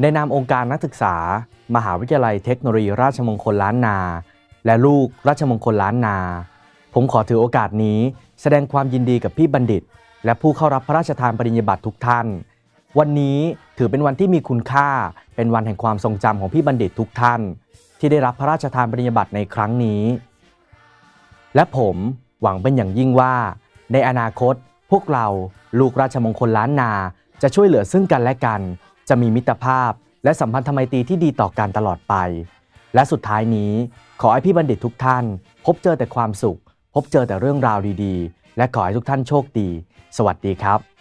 ในนามองค์การนักศึกษา มหาวิทยาลัยเทคโนโลยีราชมงคลล้านนา และลูกราชมงคลล้านนา ผมขอถือโอกาสนี้ แสดงความยินดีกับพี่บัณฑิต และผู้เข้ารับพระราชทานปริญญาบัตรทุกท่าน วันนี้ถือเป็นวันที่มีคุณค่าเป็นวันแห่งความทรงจำของพี่บัณฑิตทุกท่าน ที่ได้รับพระราชทานปริญญาบัตรในครั้งนี้ และผมหวังเป็นอย่างยิ่งว่า ในอนาคตพวกเราลูกราชมงคลล้านนาจะช่วยเหลือซึ่งกันและกัน จะมีมิตรภาพ และสัมพันธไมตรีที่ดีต่อกันตลอดไป และสุดท้ายนี้ขอให้พี่บัณฑิตทุกท่าน พบเจอแต่ความสุข พบเจอแต่เรื่องราวดีๆ และขอให้ทุกท่านโชคดี สวัสดีครับ